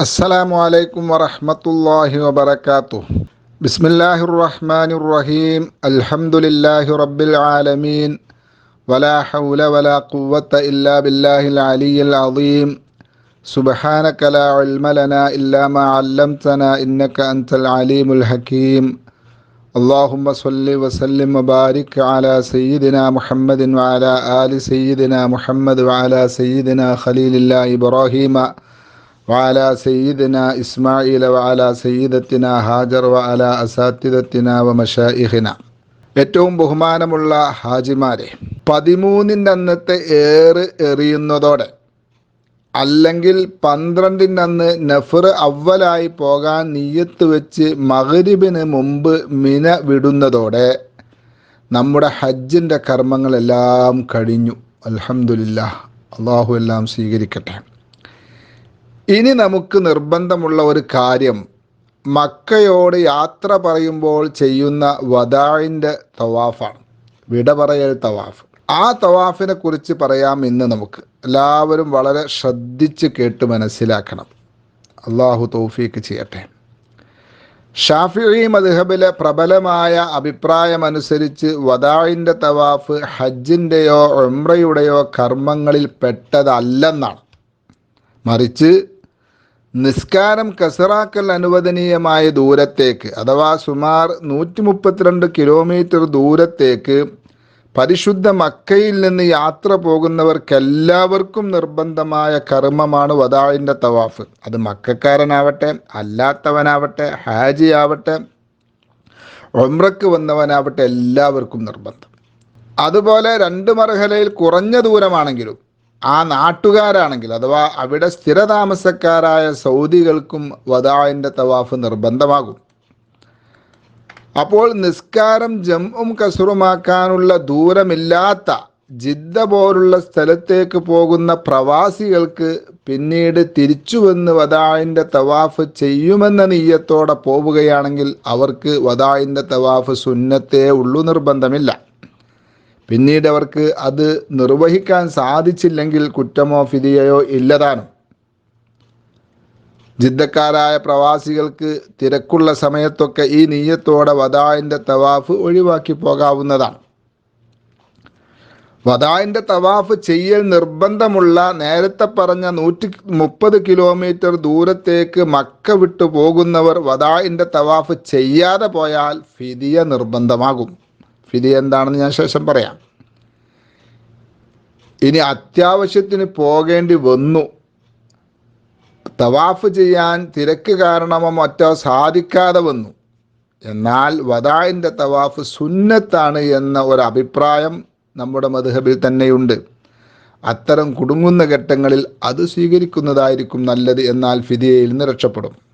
السلام عليكم ورحمة الله وبركاته. بسم الله الرحمن الرحيم. الحمد لله رب العالمين. ولا حول ولا قوة إلا بالله العلي العظيم. سبحانك لا علم لنا إلا ما علمتنا إنك أنت العليم الحكيم. اللهم صل وسلم وبارك على سيدنا محمد وعلى آل سيدنا محمد وعلى سيدنا خليل الله إبراهيم. وعلى سيدنا إسماعيل وعلى سيدتنا ഹാജർ وعلى أساتذتنا ومشائخنا ഏറ്റവും ബഹുമാനമുള്ള ഹാജിമാരെ പതിമൂന്നിൻ്റെ അന്നത്തെ ഏറ് എറിയുന്നതോടെ അല്ലെങ്കിൽ പന്ത്രണ്ടിൻ്റെ അന്ന് നഫർ അവലായി പോകാൻ നീയത്ത് വെച്ച് മകരിബിന് മുമ്പ് മിന വിടുന്നതോടെ നമ്മുടെ ഹജ്ജിൻ്റെ കർമ്മങ്ങളെല്ലാം കഴിഞ്ഞു അൽഹംദുലില്ലാ അള്ളാഹു എല്ലാം സ്വീകരിക്കട്ടെ ഇനി നമുക്ക് നിർബന്ധമുള്ള ഒരു കാര്യം. മക്കയോട് യാത്ര പറയുമ്പോൾ ചെയ്യുന്ന വദാഴിന്റെ തവാഫാണ്. വിട പറയൽ തവാഫ്. ആ തവാഫിനെ കുറിച്ച് പറയാം ഇന്ന് നമുക്ക്. എല്ലാവരും വളരെ ശ്രദ്ധിച്ച് കേട്ട് മനസ്സിലാക്കണം. അള്ളാഹു തൗഫീക്ക് ചെയ്യട്ടെ. ഷാഫി മദ്ഹബിലെ പ്രബലമായ അഭിപ്രായമനുസരിച്ച് വദാഴിന്റെ തവാഫ് ഹജ്ജിന്റെയോ ഉംറയുടെയോ കർമ്മങ്ങളിൽ പെട്ടതല്ലെന്നാണ്. മറിച്ച് നിസ്കാരം കസറാക്കൽ അനുവദനീയമായ ദൂരത്തേക്ക് അഥവാ സുമാർ നൂറ്റി മുപ്പത്തിരണ്ട് കിലോമീറ്റർ ദൂരത്തേക്ക് പരിശുദ്ധ മക്കയിൽ നിന്ന് യാത്ര പോകുന്നവർക്കെല്ലാവർക്കും നിർബന്ധമായ കർമ്മമാണ് വദാഴിന്റെ തവാഫ്. അത് മക്കാരനാവട്ടെ അല്ലാത്തവനാവട്ടെ ഹാജി ആവട്ടെ ഒമ്രക്ക് വന്നവനാവട്ടെ എല്ലാവർക്കും നിർബന്ധം. അതുപോലെ രണ്ട് മർഹലയിൽ കുറഞ്ഞ ദൂരമാണെങ്കിലും ആ നാട്ടുകാരാണെങ്കിൽ അഥവാ അവിടെ സ്ഥിരതാമസക്കാരായ സൗദികൾക്കും വദാഴിന്റെ തവാഫ് നിർബന്ധമാകും. അപ്പോൾ നിസ്കാരം ജംഉം കസുറുമാക്കാനുള്ള ദൂരമില്ലാത്ത ജിദ്ദ പോലുള്ള സ്ഥലത്തേക്ക് പോകുന്ന പ്രവാസികൾക്ക് പിന്നീട് തിരിച്ചു വന്ന് തവാഫ് ചെയ്യുമെന്ന നീയത്തോടെ പോവുകയാണെങ്കിൽ അവർക്ക് വദാഴിന്റെ തവാഫ് സുന്നത്തേ ഉള്ളു നിർബന്ധമില്ല. പിന്നീട് അവർക്ക് അത് നിർവഹിക്കാൻ സാധിച്ചില്ലെങ്കിൽ കുറ്റമോ ഫിദിയയോ ഇല്ലതാണ് ജിദ്ദക്കാരായ പ്രവാസികൾക്ക് തിരക്കുള്ള സമയത്തൊക്കെ ഈ നീയത്തോടെ വദായിന്റെ തവാഫ് ഒഴിവാക്കി പോകാവുന്നതാണ്. വദായിന്റെ തവാഫ് ചെയ്യൽ നിർബന്ധമുള്ള നേരത്തെ പറഞ്ഞ നൂറ്റി മുപ്പത് കിലോമീറ്റർ ദൂരത്തേക്ക് മക്ക വിട്ടു പോകുന്നവർ വദായിന്റെ തവാഫ് ചെയ്യാതെ പോയാൽ ഫിദിയ നിർബന്ധമാകും. ഫിദി എന്താണെന്ന് ഞാൻ ശേഷം പറയാം. ഇനി അത്യാവശ്യത്തിന് പോകേണ്ടി വന്നു. തവാഫ് ചെയ്യാൻ തിരക്ക് കാരണമോ മറ്റോ സാധിക്കാതെ വന്നു. എന്നാൽ വദായിന്റെ തവാഫ് സുന്നത്താണ് എന്ന ഒരു അഭിപ്രായം നമ്മുടെ മധുഹബിൽ തന്നെയുണ്ട്. അത്തരം കുടുങ്ങുന്ന ഘട്ടങ്ങളിൽ അത് സ്വീകരിക്കുന്നതായിരിക്കും നല്ലത് എന്നാൽ ഫിദിയയിൽ നിന്ന് രക്ഷപ്പെടും.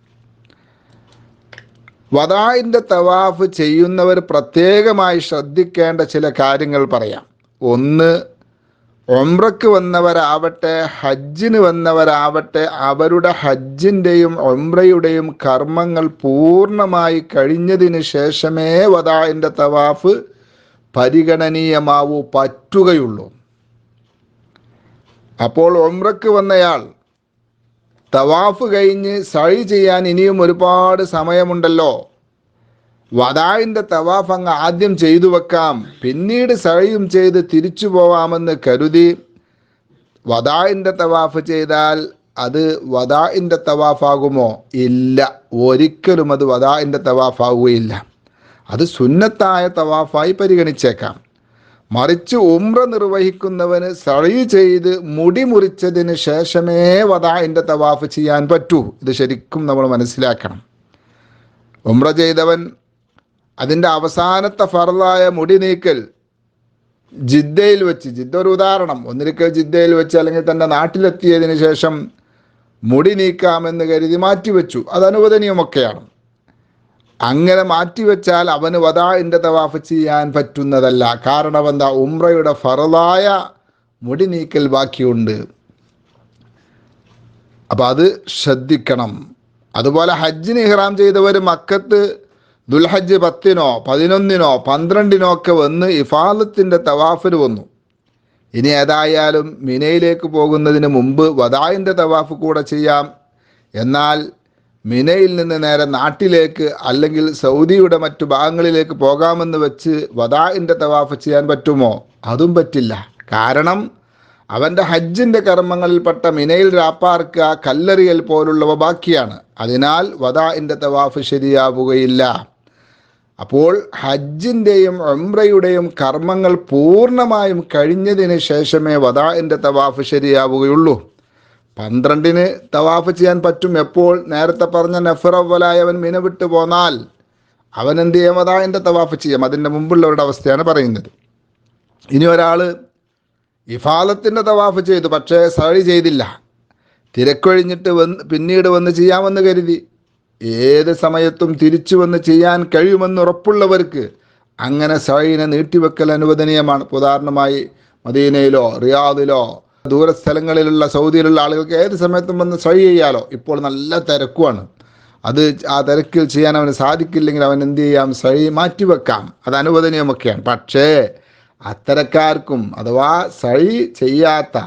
വദായിന്റെ തവാഫ് ചെയ്യുന്നവർ പ്രത്യേകമായി ശ്രദ്ധിക്കേണ്ട ചില കാര്യങ്ങൾ പറയാം. ഒന്ന് ഒമ്രക്ക് വന്നവരാവട്ടെ ഹജ്ജിന് വന്നവരാവട്ടെ അവരുടെ ഹജ്ജിന്റെയും ഒമ്രയുടെയും കർമ്മങ്ങൾ പൂർണമായി കഴിഞ്ഞതിന് ശേഷമേ വദായിന്റെ തവാഫ് പരിഗണനീയമാവൂ പറ്റുകയുള്ളൂ. അപ്പോൾ ഒമ്രക്ക് വന്നയാൾ തവാഫ് കഴിഞ്ഞ് സഴി ചെയ്യാൻ ഇനിയും ഒരുപാട് സമയമുണ്ടല്ലോ. വദായിന്റെ തവാഫ് അങ്ങ് ആദ്യം ചെയ്തു വെക്കാം. പിന്നീട് സഴിയും ചെയ്ത് തിരിച്ചു പോവാമെന്ന് കരുതി വദായിന്റെ തവാഫ് ചെയ്താൽ അത് വദായിന്റെ തവാഫാകുമോ? ഇല്ല. ഒരിക്കലും അത് വദായിന്റെ തവാഫാവുകയില്ല. അത് സുന്നത്തായ തവാഫായി പരിഗണിച്ചേക്കാം. മറിച്ച് ഉമ്ര നിർവഹിക്കുന്നവന് സഴി ചെയ്ത് മുടി മുറിച്ചതിന് ശേഷമേ വദായിന്റെ തവാഫ് ചെയ്യാൻ പറ്റൂ. ഇത് ശരിക്കും നമ്മൾ മനസ്സിലാക്കണം. ഉമ്ര ചെയ്തവൻ അതിന്റെ അവസാനത്തെ ഫറലായ മുടി നീക്കൽ ജിദ്ദയിൽ വെച്ച് ജിദ്ദ ഒരു ഉദാഹരണം. ഒന്നിരിക്കൽ ജിദ്ദയിൽ വെച്ച് അല്ലെങ്കിൽ തന്റെ നാട്ടിലെത്തിയതിന് ശേഷം മുടി നീക്കാമെന്ന് കരുതി മാറ്റിവെച്ചു. അത് അനുവദനീയമൊക്കെയാണ്. അങ്ങനെ മാറ്റിവെച്ചാൽ അവന് വദാഇന്റെ തവാഫ് ചെയ്യാൻ പറ്റുന്നതല്ല. കാരണം എന്താ? ഉംറയുടെ ഫറലായ മുടി നീക്കൽ ബാക്കിയുണ്ട്. അപ്പം അത് ശ്രദ്ധിക്കണം. അതുപോലെ ഹജ്ജിന് ഇഹ്റാം ചെയ്തവർ മക്കത്ത് ദുൽഹജ്ജ് പത്തിനോ പതിനൊന്നിനോ പന്ത്രണ്ടിനോ ഒക്കെ വന്ന് ഇഫാലത്തിന്റെ തവാഫിന് വന്നു. ഇനി ഏതായാലും മിനയിലേക്ക് പോകുന്നതിന് മുമ്പ് വദായിന്റെ തവാഫ് കൂടെ ചെയ്യാം. എന്നാൽ മിനയിൽ നിന്ന് നേരെ നാട്ടിലേക്ക് അല്ലെങ്കിൽ സൗദിയുടെ മറ്റു ഭാഗങ്ങളിലേക്ക് പോകാമെന്ന് വെച്ച് വദാഇന്റെ തവാഫ് ചെയ്യാൻ പറ്റുമോ? അതും പറ്റില്ല. കാരണം അവന്റെ ഹജ്ജിന്റെ കർമ്മങ്ങളിൽപ്പെട്ട മിനയിൽ രാപ്പാർക്ക കല്ലെറിയൽ പോലുള്ളവ ബാക്കിയാണ്. അതിനാൽ വദാഇന്റെ തവാഫ് ശരിയാവുകയില്ല. അപ്പോൾ ഹജ്ജിന്റെയും ഉംറയുടെയും കർമ്മങ്ങൾ പൂർണമായും കഴിഞ്ഞതിന് ശേഷമേ വദാഇന്റെ തവാഫ് ശരിയാവുകയുള്ളൂ. പന്ത്രണ്ടിന് തവാഫ് ചെയ്യാൻ പറ്റും എപ്പോൾ? നേരത്തെ പറഞ്ഞ നഫറവലായവൻ മിന വിട്ടു പോന്നാൽ അവൻ എന്ത് ചെയ്യും? അതാ എന്റെ തവാഫ് ചെയ്യാം. അതിന്റെ മുമ്പുള്ളവരുടെ അവസ്ഥയാണ് പറയുന്നത്. ഇനി ഒരാൾ ഇഫാലത്തിന്റെ തവാഫ് ചെയ്തു പക്ഷേ സഴി ചെയ്തില്ല. തിരക്കൊഴിഞ്ഞിട്ട് വന്ന് പിന്നീട് വന്ന് ചെയ്യാമെന്ന് കരുതി. ഏത് സമയത്തും തിരിച്ചു വന്ന് ചെയ്യാൻ കഴിയുമെന്ന് ഉറപ്പുള്ളവർക്ക് അങ്ങനെ സഴീനെ നീട്ടിവെക്കൽ അനുവദനീയമാണ്. ഉദാഹരണമായി മദീനയിലോ റിയാദിലോ ദൂരസ്ഥലങ്ങളിലുള്ള സൗദിയിലുള്ള ആളുകൾക്ക് ഏത് സമയത്തും വന്ന് സഴി ചെയ്യാലോ. ഇപ്പോൾ നല്ല തിരക്കുമാണ് അത് ആ തിരക്കിൽ ചെയ്യാൻ അവന് സാധിക്കില്ലെങ്കിൽ അവൻ എന്ത് ചെയ്യാം? സഴി മാറ്റിവെക്കാം അത് അനുവദനീയമൊക്കെയാണ് പക്ഷേ അത്തരക്കാർക്കും അഥവാ സഴി ചെയ്യാത്ത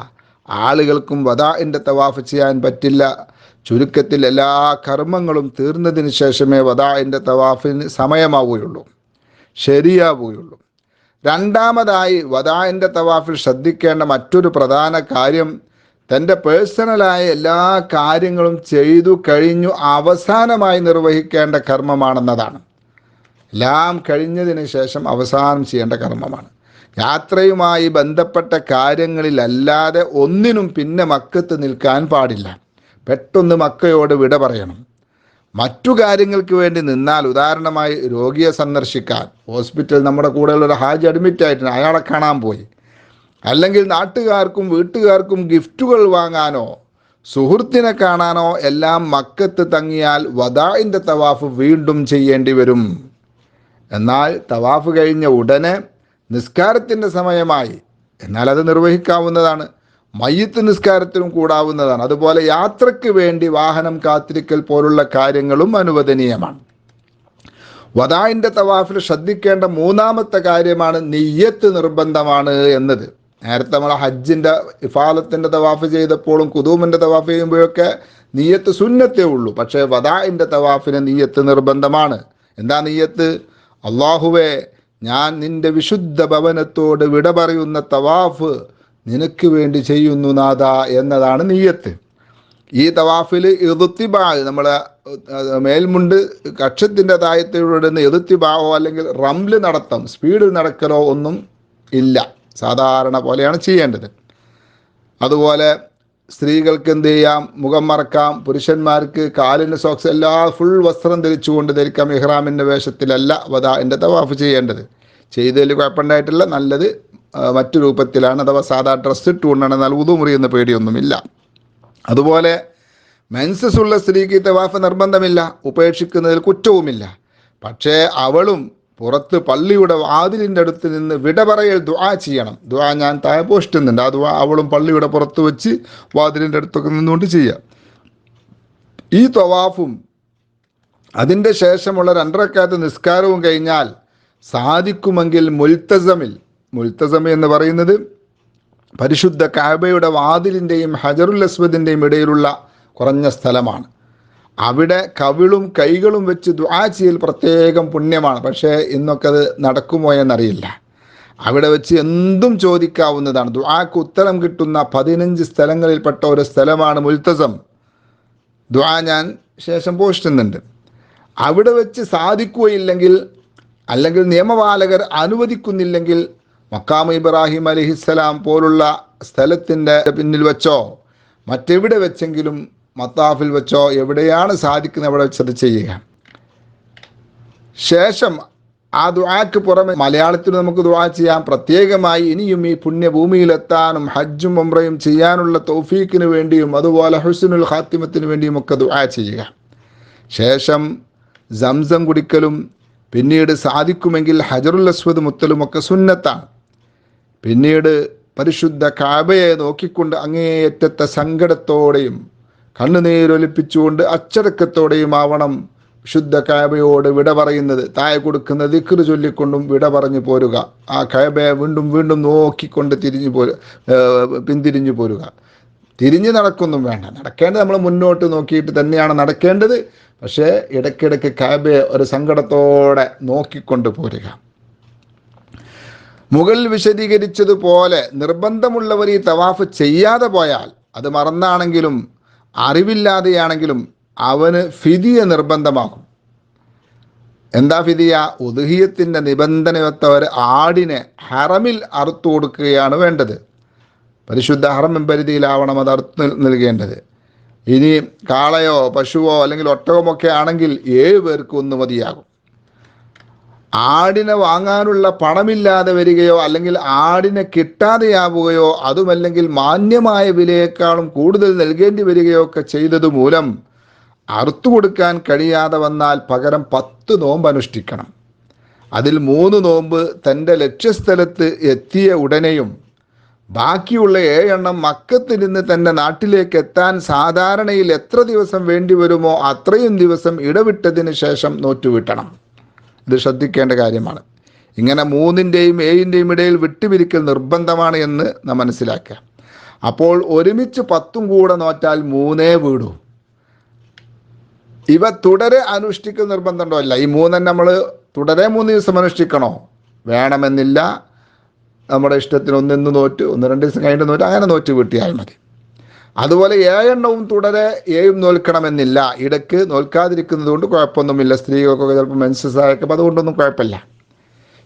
ആളുകൾക്കും വദാഇന്റെ തവാഫ് ചെയ്യാൻ പറ്റില്ല. ചുരുക്കത്തിൽ എല്ലാ കർമ്മങ്ങളും തീർന്നതിന് ശേഷമേ വദാഇന്റെ തവാഫിന് സമയമാവുകയുള്ളൂ. ശരിയാവുകയുള്ളൂ. രണ്ടാമതായി വദായന്റെ തവാഫിൽ ശ്രദ്ധിക്കേണ്ട മറ്റൊരു പ്രധാന കാര്യം തന്റെ പേഴ്സണലായ എല്ലാ കാര്യങ്ങളും ചെയ്തു കഴിഞ്ഞു അവസാനമായി നിർവഹിക്കേണ്ട കർമ്മമാണെന്നതാണ്. എല്ലാം കഴിഞ്ഞതിന് ശേഷം അവസാനം ചെയ്യേണ്ട കർമ്മമാണ്. യാത്രയുമായി ബന്ധപ്പെട്ട കാര്യങ്ങളിലല്ലാതെ ഒന്നിനും പിന്നെ മക്കത്ത് നിൽക്കാൻ പാടില്ല. പെട്ടെന്ന് മക്കയോട് വിട പറയണം. മറ്റു കാര്യങ്ങൾക്ക് വേണ്ടി നിന്നാൽ ഉദാഹരണമായി രോഗിയെ സന്ദർശിക്കാൻ ഹോസ്പിറ്റൽ നമ്മുടെ കൂടെയുള്ള ഒരു ഹാജ് അഡ്മിറ്റ് ആയിട്ടുണ്ട് അയാളെ കാണാൻ പോയി. അല്ലെങ്കിൽ നാട്ടുകാർക്കും വീട്ടുകാർക്കും ഗിഫ്റ്റുകൾ വാങ്ങാനോ സുഹൃത്തിനെ കാണാനോ എല്ലാം മക്കത്ത് തങ്ങിയാൽ വദാഇന്റെ തവാഫ് വീണ്ടും ചെയ്യേണ്ടി വരും. എന്നാൽ തവാഫ് കഴിഞ്ഞ ഉടനെ നിസ്കാരത്തിന്റെ സമയമായി. എന്നാൽ അത് നിർവഹിക്കാവുന്നതാണ്. മയ്യത്ത് നിസ്കാരത്തിനും കൂടാവുന്നതാണ്. അതുപോലെ യാത്രയ്ക്ക് വേണ്ടി വാഹനം കാത്തിരിക്കൽ പോലുള്ള കാര്യങ്ങളും അനുവദനീയമാണ്. വദായിന്റെ തവാഫിൽ ശ്രദ്ധിക്കേണ്ട മൂന്നാമത്തെ കാര്യമാണ് നെയ്യത്ത് നിർബന്ധമാണ് എന്നത്. നേരത്തെ നമ്മൾ ഹജ്ജിന്റെ ഇഫാലത്തിന്റെ തവാഫ് ചെയ്തപ്പോഴും കുതൂമിന്റെ തവാഫ് ചെയ്യുമ്പോഴൊക്കെ നീയത്ത് സുന്നത്തേ ഉള്ളൂ. പക്ഷേ വദായിന്റെ തവാഫിന് നീയത്ത് നിർബന്ധമാണ്. എന്താ നീയത്ത് അള്ളാഹുവേ ഞാൻ നിന്റെ വിശുദ്ധ ഭവനത്തോട് വിട പറയുന്ന തവാഫ് നിനക്ക് വേണ്ടി ചെയ്യുന്നു നാഥ എന്നതാണ് നീയത്ത്. ഈ തവാഫിൽ എതുത്തിബാ നമ്മൾ മേൽമുണ്ട് കക്ഷത്തിന്റെ തായത്തിലൂടെ എതുത്തിബാവോ അല്ലെങ്കിൽ റംൽ നടത്തം സ്പീഡിൽ നടക്കലോ ഒന്നും ഇല്ല. സാധാരണ പോലെയാണ് ചെയ്യേണ്ടത്. അതുപോലെ സ്ത്രീകൾക്ക് എന്ത് ചെയ്യാം? മുഖം മറക്കാം. പുരുഷന്മാർക്ക് കാലിന് സോക്സ് എല്ലാ ഫുൾ വസ്ത്രം ധരിച്ചുകൊണ്ട് ധരിക്കാം. ഇഹ്റാമിന്റെ വേഷത്തിലല്ല വദാന്റെ തവാഫ് ചെയ്യേണ്ടത്. ചെയ്തതിൽ കുഴപ്പമുണ്ടായിട്ടില്ല. നല്ലത് മറ്റു രൂപത്തിലാണ്. അഥവാ സാധാ ഡ്രസ്സ് ഇട്ടുകൊണ്ടാണ് എന്നാൽ ഉതു മുറിയുന്ന പേടിയൊന്നുമില്ല. അതുപോലെ മെൻസസ് ഉള്ള സ്ത്രീക്ക് തവാഫ് നിർബന്ധമില്ല. ഉപേക്ഷിക്കുന്നതിൽ കുറ്റവുമില്ല. പക്ഷേ അവളും പുറത്ത് പള്ളിയുടെ വാതിലിന്റെ അടുത്ത് നിന്ന് വിട പറയൽ ദുആ ചെയ്യണം. ദുആ ഞാൻ താഴെ പോസ്റ്റുന്നുണ്ട്. ആ ദുആ അവളും പള്ളിയുടെ പുറത്ത് വെച്ച് വാതിലിന്റെ അടുത്തൊക്കെ നിന്നുകൊണ്ട് ചെയ്യാം. ഈ തവാഫും അതിന്റെ ശേഷമുള്ള രണ്ടരക്കാലത്ത് നിസ്കാരവും കഴിഞ്ഞാൽ സാധിക്കുമെങ്കിൽ മുൽത്തസമിൽ മുൽത്തസം എന്ന് പറയുന്നത് പരിശുദ്ധ കാബയുടെ വാതിലിന്റെയും ഹജറുൽ അസ്വദിന്റെയും ഇടയിലുള്ള കുറഞ്ഞ സ്ഥലമാണ്. അവിടെ കവിളും കൈകളും വെച്ച് ദുആ ചെയ്യൽ പ്രത്യേകം പുണ്യമാണ്. പക്ഷേ ഇന്നൊക്കെ അത് നടക്കുമോ എന്നറിയില്ല. അവിടെ വെച്ച് എന്തും ചോദിക്കാവുന്നതാണ്. ദ്വാക്ക് ഉത്തരം കിട്ടുന്ന പതിനഞ്ച് സ്ഥലങ്ങളിൽപ്പെട്ട ഒരു സ്ഥലമാണ് മുൽത്തസം ദ്വാ ഞാൻ ശേഷം പോസ്റ്റ് ചെയ്യുന്നുണ്ട്. അവിടെ വെച്ച് സാധിക്കുകയില്ലെങ്കിൽ അല്ലെങ്കിൽ നിയമപാലകർ അനുവദിക്കുന്നില്ലെങ്കിൽ മക്കാമ ഇബ്രാഹിം അലഹിസ്സലാം പോലുള്ള സ്ഥലത്തിന്റെ പിന്നിൽ വെച്ചോ മറ്റെവിടെ വെച്ചെങ്കിലും മത്താഫിൽ വെച്ചോ എവിടെയാണ് സാധിക്കുന്നത് അവിടെ വെച്ചത് ചെയ്യുക. ശേഷം ആ ദുആക്ക് പുറമെ മലയാളത്തിൽ നമുക്ക് ദുആ ചെയ്യാം. പ്രത്യേകമായി ഇനിയും ഈ പുണ്യഭൂമിയിലെത്താനും ഹജ്ജും ഒമ്രയും ചെയ്യാനുള്ള തൗഫീക്കിന് വേണ്ടിയും അതുപോലെ ഹുസ്നുൽ ഖാത്തിമത്തിന് വേണ്ടിയും ഒക്കെ ദുആ ചെയ്യുക. ശേഷം സംസം കുടിക്കലും പിന്നീട് സാധിക്കുമെങ്കിൽ ഹജറുൽ അസ്വദ് മുത്തലും ഒക്കെ സുന്നത്താണ്. പിന്നീട് പരിശുദ്ധ കാബയെ നോക്കിക്കൊണ്ട് അങ്ങേയറ്റത്തെ സങ്കടത്തോടെയും കണ്ണുനീരൊലിപ്പിച്ചുകൊണ്ട് അച്ചടക്കത്തോടെയും ആവണം വിശുദ്ധ കാബയോട് വിട പറയുന്നത്. തായ കൊടുക്കുന്ന ദിക്കറ് ചൊല്ലിക്കൊണ്ടും വിട പറഞ്ഞു പോരുക. ആ കാബയെ വീണ്ടും വീണ്ടും നോക്കിക്കൊണ്ട് തിരിഞ്ഞു പോ പിന്തിരിഞ്ഞു പോരുക. തിരിഞ്ഞു നടക്കൊന്നും വേണ്ട. നടക്കേണ്ടത് നമ്മൾ മുന്നോട്ട് നോക്കിയിട്ട് തന്നെയാണ് നടക്കേണ്ടത്. പക്ഷേ ഇടയ്ക്കിടയ്ക്ക് കാബയെ ഒരു സങ്കടത്തോടെ നോക്കിക്കൊണ്ട് പോരുക. മുകളിൽ വിശദീകരിച്ചതുപോലെ നിർബന്ധമുള്ളവർ ഈ തവാഫ് ചെയ്യാതെ പോയാൽ അത് മറന്നാണെങ്കിലും അറിവില്ലാതെയാണെങ്കിലും അവന് ഫിദിയ നിർബന്ധമാകും. എന്താ ഫിതിയ ഉദഹിയത്തിന്റെ നിബന്ധനയൊത്ത ഒരു ആടിനെ ഹറമിൽ അറുത്തു കൊടുക്കുകയാണ് വേണ്ടത്. പരിശുദ്ധ ഹർമ്മം പരിധിയിലാവണം അത് അർത്ഥ നൽകേണ്ടത്. ഇനി കാളയോ പശുവോ അല്ലെങ്കിൽ ഒട്ടകമൊക്കെ ആണെങ്കിൽ ഏഴ് പേർക്ക് ഒന്ന് മതിയാകും. ആടിനെ വാങ്ങാനുള്ള പണമില്ലാതെ വരികയോ അല്ലെങ്കിൽ ആടിനെ കിട്ടാതെയാവുകയോ അതുമല്ലെങ്കിൽ മാന്യമായ വിലയേക്കാളും കൂടുതൽ നൽകേണ്ടി വരികയോ ഒക്കെ ചെയ്തത് മൂലം അറുത്തു കൊടുക്കാൻ കഴിയാതെ വന്നാൽ പകരം പത്ത് നോമ്പ് അനുഷ്ഠിക്കണം. അതിൽ മൂന്ന് നോമ്പ് തന്റെ ലക്ഷ്യസ്ഥലത്ത് എത്തിയ ഉടനെയും ബാക്കിയുള്ള ഏഴെണ്ണം മക്കത്തിരുന്ന് തന്റെ നാട്ടിലേക്ക് എത്താൻ സാധാരണയിൽ എത്ര ദിവസം വേണ്ടി വരുമോ അത്രയും ദിവസം ഇടവിട്ടതിന് ശേഷം നോറ്റുവിട്ടണം. ഇത് ശ്രദ്ധിക്കേണ്ട കാര്യമാണ്. ഇങ്ങനെ മൂന്നിന്റെയും ഏഴിന്റെയും ഇടയിൽ വിട്ടുപിരിക്കൽ നിർബന്ധമാണ് എന്ന് നാം മനസ്സിലാക്കുക. അപ്പോൾ ഒരുമിച്ച് പത്തും കൂടെ നോറ്റാൽ മൂന്നേ വീടൂ. ഇവ തുടരെ അനുഷ്ഠിക്കൽ നിർബന്ധമുണ്ടോ അല്ല ഈ മൂന്നെ നമ്മൾ തുടരെ മൂന്ന് ദിവസം അനുഷ്ഠിക്കണോ? വേണമെന്നില്ല. നമ്മുടെ ഇഷ്ടത്തിന് ഒന്നിന്ന് നോറ്റ് ഒന്ന് രണ്ട് ദിവസം കഴിഞ്ഞിട്ട് നോറ്റ് അങ്ങനെ നോറ്റ് വീട്ടിയാൽ മതി. അതുപോലെ ഏഴെണ്ണവും തുടരെ ഏഴും നോൽക്കണമെന്നില്ല. ഇടയ്ക്ക് നോൽക്കാതിരിക്കുന്നത് കൊണ്ട് കുഴപ്പമൊന്നുമില്ല. സ്ത്രീകൾക്കൊക്കെ ചിലപ്പോൾ മെൻസസ് അതുകൊണ്ടൊന്നും കുഴപ്പമില്ല.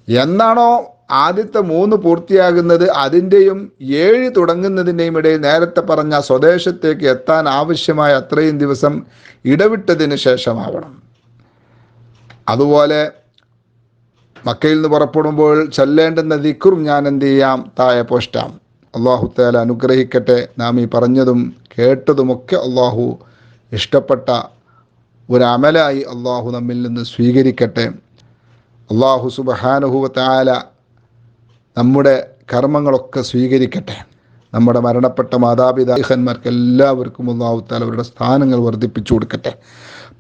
എന്നാണോ ആദ്യത്തെ മൂന്ന് പൂർത്തിയാകുന്നത്? അതിന്റെയും ഏഴ് തുടങ്ങുന്നതിന്റെയും ഇടയിൽ നേരത്തെ പറഞ്ഞ സ്വദേശത്തേക്ക് എത്താൻ ആവശ്യമായ അത്രയും ദിവസം ഇടവിട്ടതിന് ശേഷമാവണം. അതുപോലെ മക്കയിൽ നിന്ന് പുറപ്പെടുമ്പോൾ ചൊല്ലേണ്ടുന്ന ദിക്കുറും ഞാൻ എന്ത് ചെയ്യാം? താഴെ പോസ്റ്റാം അള്ളാഹു തേല അനുഗ്രഹിക്കട്ടെ. നാം ഈ പറഞ്ഞതും കേട്ടതുമൊക്കെ അള്ളാഹു ഇഷ്ടപ്പെട്ട ഒരു അമലായി അള്ളാഹു നമ്മിൽ നിന്ന് സ്വീകരിക്കട്ടെ. അള്ളാഹു സുബഹാനുഹുവ താല നമ്മുടെ കർമ്മങ്ങളൊക്കെ സ്വീകരിക്കട്ടെ. നമ്മുടെ മരണപ്പെട്ട മാതാപിതാഹന്മാർക്ക് എല്ലാവർക്കും അള്ളാഹു താല അവരുടെ സ്ഥാനങ്ങൾ വർദ്ധിപ്പിച്ചു കൊടുക്കട്ടെ.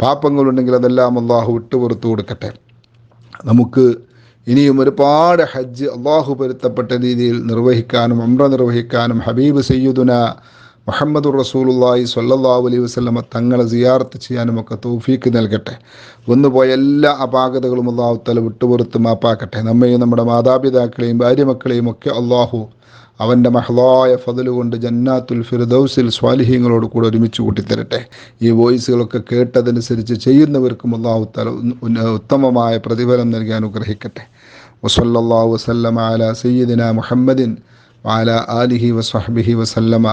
പാപ്പങ്ങളുണ്ടെങ്കിൽ അതെല്ലാം അള്ളാഹു വിട്ടുപുറത്തു കൊടുക്കട്ടെ. നമുക്ക് ഇനിയും ഒരുപാട് ഹജ്ജ് അള്ളാഹു പൊരുത്തപ്പെട്ട രീതിയിൽ നിർവഹിക്കാനും അമ്ര നിർവഹിക്കാനും ഹബീബ് സയ്യുദുന മുഹമ്മദ് റസൂലുള്ളാഹി സ്വല്ലല്ലാഹു അലൈഹി വസല്ലമ തങ്ങളെ സിയാർത്ത് ചെയ്യാനും ഒക്കെ തൗഫീക്ക് നൽകട്ടെ. വന്നുപോയ എല്ലാ അപാകതകളും അള്ളാഹു തല വിട്ടുപുറത്ത് മാപ്പാക്കട്ടെ. നമ്മയും നമ്മുടെ മാതാപിതാക്കളെയും ഭാര്യമക്കളെയും ഒക്കെ അള്ളാഹു അവൻ്റെ മഹ്ലായ ഫതല് കൊണ്ട് ജന്നാത്തുൽ ഫിർദൗസിൽ സ്വാലിഹ്യങ്ങളോട് കൂടെ ഒരുമിച്ച് കൂട്ടിത്തരട്ടെ ഈ വോയിസുകളൊക്കെ കേട്ടതനുസരിച്ച് ചെയ്യുന്നവർക്കും അള്ളാഹു തല ഉത്തമമായ പ്രതിഫലം നൽകി അനുഗ്രഹിക്കട്ടെ വസല്ലല്ലാഹു വസല്ലമ അല സയ്യിദിന മുഹമ്മദിൻ وعلى آله وصحبه وسلم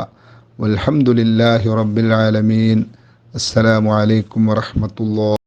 والحمد لله رب العالمين السلام عليكم ورحمة الله